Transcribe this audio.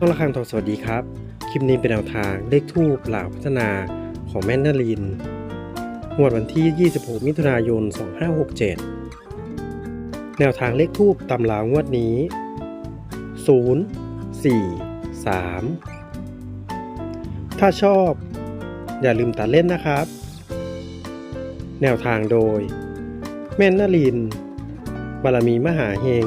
ต้อนรับทางสวัสดีครับ คลิปนี้เป็นแนวทางเลขทูปหลักพัฒนาของแม่นนารินงวดวันที่ 26 มิถุนายน 2567 แนวทางเลขทูปตำรางวดนี้ 0 4 3 ถ้าชอบ อย่าลืมตัดเล่นนะครับ แนวทางโดย แม่นนาริน บารมีมหาเฮง